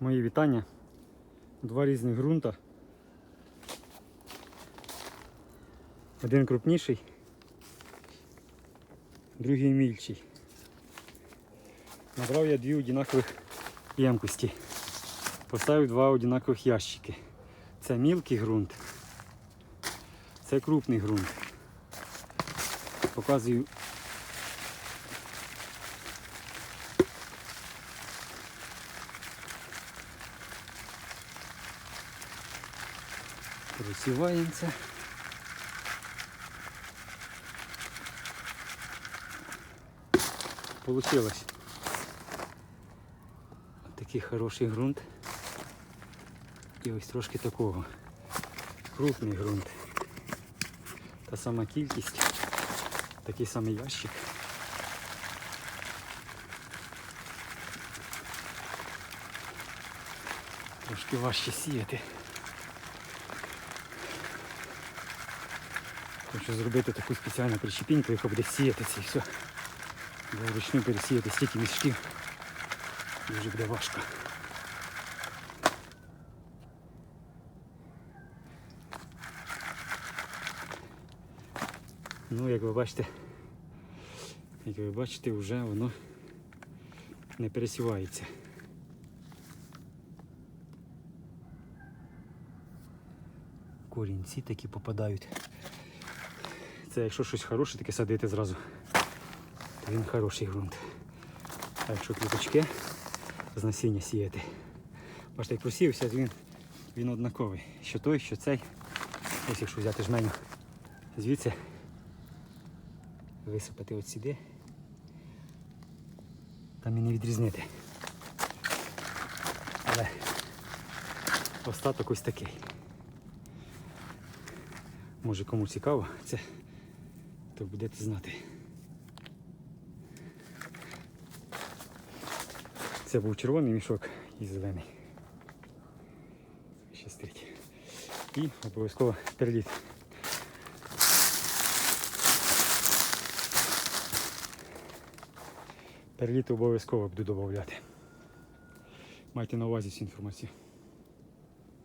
Мої вітання. Два різних ґрунта. Один крупніший, другий мільчий. Набрав я дві однакових ємкості. Поставив два однакових ящики. Це мілкий ґрунт, це крупний ґрунт. Показую Просіваємося. Получилось. Такий хороший ґрунт. І ось трошки такого. Крупний ґрунт. Та сама кількість. Такий самий ящик. Трошки важче сіяти. Хочу зробити таку спеціальну причепіньку, яка буде сіяти це все. Вручну пересіяти стільки мішків. Дуже буде важко. Ну, як ви бачите, як ви бачите, вже воно не пересівається. Корінці такі попадають. Це якщо щось хороше, таке садити зразу, то він хороший ґрунт. А якщо квіточки з насіння сіяти. Бачите, як просівся, він, він однаковий. Що той, що цей. Ось якщо взяти жменю звідси, висипати от сюди, там і не відрізнити. Але остаток ось такий. Може кому цікаво, це то будете знати. Це був червоний мішок і зелений. Щастить. І обов'язково перліт. Перліт обов'язково буду додати. Майте на увазі цю інформацію.